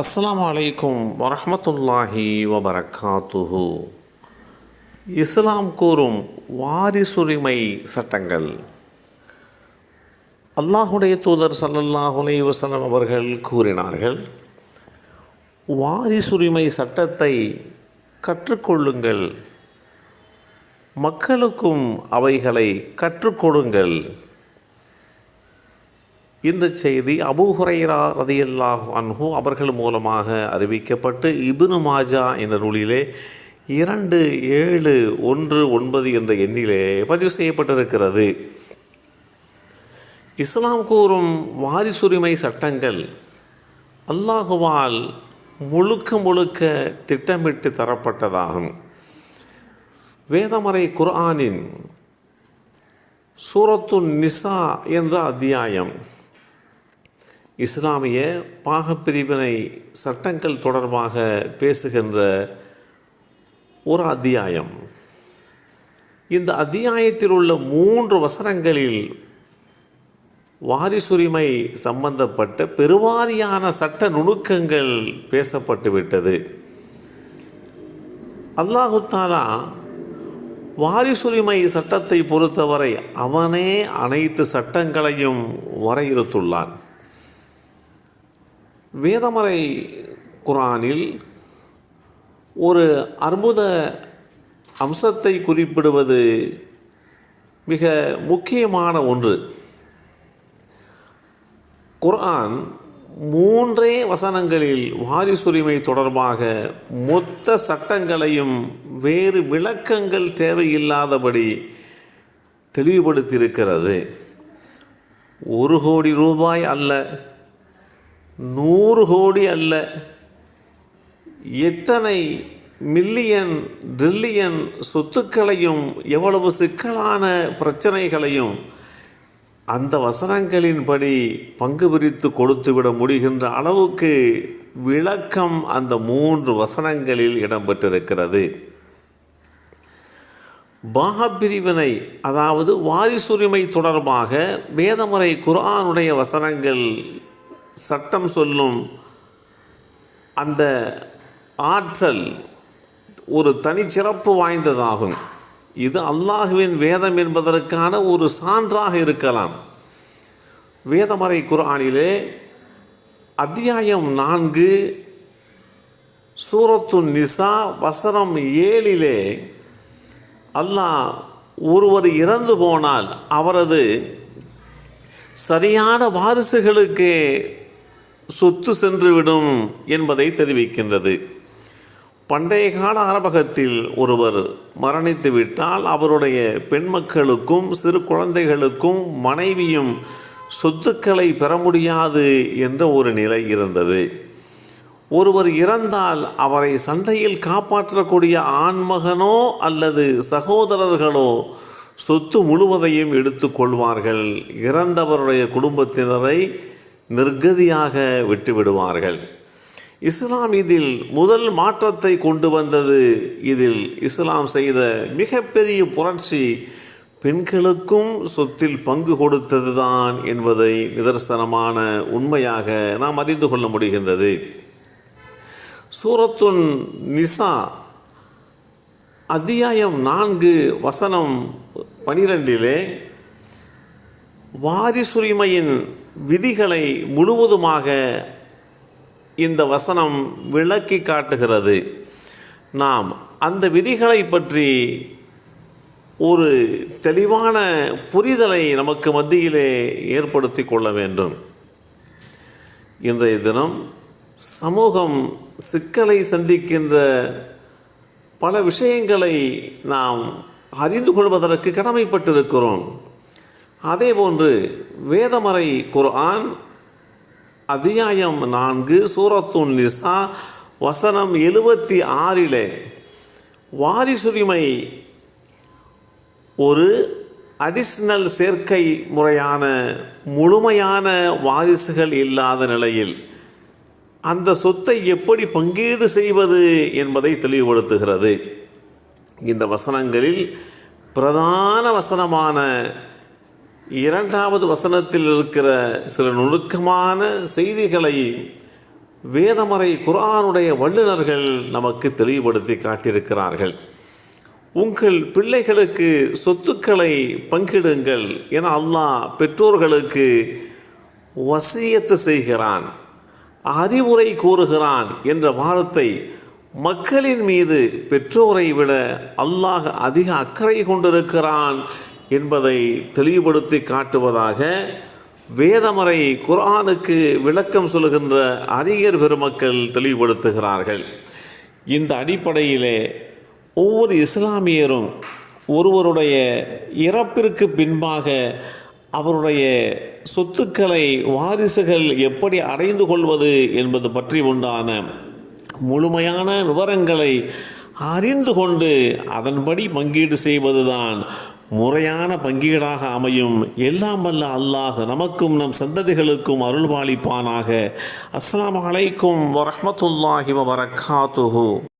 அஸ்லாம் அலைக்கும் வரமத்துல்லாஹி வபரகாத்துஹு இஸ்லாம் கூறும் வாரிசுரிமை சட்டங்கள். அல்லாஹுடைய தூதர் சல்லல்லாஹுலே வசலம் அவர்கள் கூறினார்கள் வாரிசுரிமை சட்டத்தை கற்றுக்கொள்ளுங்கள். மக்களுக்கும் அவைகளை கற்றுக்கொடுங்கள் இந்த செய்தி அபூஹுரைரா ரதியல்லாஹு அன்ஹு அவர்கள் மூலமாக அறிவிக்கப்பட்டு இபுனு மாஜா என்ற நூலிலே இரண்டு ஏழு ஒன்று ஒன்பது என்ற எண்ணிலே பதிவு செய்யப்பட்டிருக்கிறது. இஸ்லாம் கூறும் வாரிசுரிமை சட்டங்கள் அல்லாஹுவால் முழுக்க முழுக்க திட்டமிட்டு தரப்பட்டதாகும். வேதமறை குர்ஆனின் சூரத்துன் நிசா என்ற அத்தியாயம் இஸ்லாமிய பாகப்பிரிவினை சட்டங்கள் தொடர்பாக பேசுகின்ற ஒரு அத்தியாயம். இந்த அத்தியாயத்தில் உள்ள மூன்று வசனங்களில் வாரிசுரிமை சம்பந்தப்பட்ட பெருவாரியான சட்ட நுணுக்கங்கள் பேசப்பட்டுவிட்டது அல்லாஹுத்தாலா வாரிசுரிமை சட்டத்தை பொறுத்தவரை அவனே அனைத்து சட்டங்களையும் வரையறுத்துள்ளான். வேதமறை குரானில் ஒரு அற்புத அம்சத்தை குறிப்பிடுவது மிக முக்கியமான ஒன்று. குர்ஆன் மூன்றே வசனங்களில் வாரிசுரிமை தொடர்பாக மொத்த சட்டங்களையும் வேறு விளக்கங்கள் தேவையில்லாதபடி தெளிவுபடுத்தியிருக்கிறது. ஒரு கோடி ரூபாய் அல்ல நூறு கோடி அல்ல. எத்தனை மில்லியன் ட்ரில்லியன் சொத்துக்களையும் எவ்வளவு சிக்கலான பிரச்சனைகளையும் அந்த வசனங்களின்படி பங்கு பிரித்து கொடுத்துவிட முடிகின்ற அளவுக்கு விளக்கம் அந்த மூன்று வசனங்களில் இடம்பெற்றிருக்கிறது. பாகப்பிரிவினை அதாவது வாரிசுரிமை தொடர்பாக வேதமுறை குரானுடைய வசனங்கள் சட்டம் சொல்லும் அந்த ஆற்றல் ஒரு தனிச்சிறப்பு வாய்ந்ததாகும். இது அல்லாஹுவின் வேதம் என்பதற்கான ஒரு சான்றாக இருக்கலாம். வேதமறை குரானிலே அத்தியாயம் நான்கு சூரத்து நிசா வசனம் ஏழிலே அல்லாஹ் ஒருவர் இறந்து போனால் அவரது சரியான வாரிசுகளுக்கு சொத்து சென்றுவிடும் என்பதை தெரிவிக்கின்றது. பண்டைய கால ஆரம்பகத்தில் ஒருவர் மரணித்து விட்டால் அவருடைய பெண் மக்களுக்கும் சிறு குழந்தைகளுக்கும் மனைவியும் சொத்துக்களை பெற முடியாது என்ற ஒரு நிலை இருந்தது. ஒருவர் இறந்தால் அவரை சண்டையில் காப்பாற்றக்கூடிய ஆண்மகனோ அல்லது சகோதரர்களோ சொத்து முழுவதையும் எடுத்துக்கொள்வார்கள் இறந்தவருடைய குடும்பத்தினரை நிர்கதியாக விட்டுவிடுவார்கள். இஸ்லாம் இதில் முதல் மாற்றத்தை கொண்டு வந்தது இதில் இஸ்லாம் செய்த மிகப்பெரிய புரட்சி பெண்களுக்கும் சொத்தில் பங்கு கொடுத்ததுதான் என்பதை நிதர்சனமான உண்மையாக நாம் அறிந்து கொள்ள முடிகின்றது. சூரத்துன் நிசா அத்தியாயம் நான்கு வசனம் பனிரெண்டிலே வாரிசுரிமையின் விதிகளை முழுவதுமாக இந்த வசனம் விளக்கி காட்டுகிறது. நாம் அந்த விதிகளை பற்றி ஒரு தெளிவான புரிதலை நமக்கு மத்தியிலே ஏற்படுத்தி கொள்ள வேண்டும். இன்றைய தினம் சமூகம் சிக்கலை சந்திக்கின்ற பல விஷயங்களை நாம் அறிந்து கொள்வதற்கு கடமைப்பட்டிருக்கிறோம். அதேபோன்று வேதமறை குர்ஆன் அத்தியாயம் நான்கு சூரத்துன் நிசா வசனம் எழுபத்தி ஆறிலே வாரிசுரிமை ஒரு அடிஷ்னல் சேர்க்கை முறையான முழுமையான வாரிசுகள் இல்லாத நிலையில் அந்த சொத்தை எப்படி பங்கீடு செய்வது என்பதை தெளிவுபடுத்துகிறது. இந்த வசனங்களில் பிரதான வசனமான இரண்டாவது வசனத்தில் இருக்கிற சில நுணுக்கமான செய்திகளை வேதமறை குரானுடைய வல்லுநர்கள் நமக்கு தெளிவுபடுத்தி காட்டியிருக்கிறார்கள். உங்கள் பிள்ளைகளுக்கு சொத்துக்களை பங்கிடுங்கள் என அல்லாஹ் பெற்றோர்களுக்கு வசியத்து செய்கிறான் அறிவுரை கூறுகிறான் என்ற வார்த்தை மக்களின் மீது பெற்றோரை விட அல்லாஹ் அதிக அக்கறை கொண்டிருக்கிறான் என்பதை தெளிவுபடுத்தி காட்டுவதாக வேதமறை குரானுக்கு விளக்கம் சொல்கின்ற அறிஞர் பெருமக்கள் தெளிவுபடுத்துகிறார்கள். இந்த அடிப்படையிலே ஒவ்வொரு இஸ்லாமியரும் ஒருவருடைய இறப்பிற்கு பின்பாக அவருடைய சொத்துக்களை வாரிசுகள் எப்படி அடைந்து கொள்வது என்பது பற்றி உண்டான முழுமையான விவரங்களை அறிந்து கொண்டு அதன்படி பங்கீடு செய்வதுதான் முறையான பங்கீடாக அமையும். எல்லாம் வல்ல அல்லாஹ் நமக்கும் நம் சந்ததிகளுக்கும் அருள்பாலிப்பானாக அஸ்லாம் அலைக்கும் வரமத்துல்லாஹி வரகாத்துஹு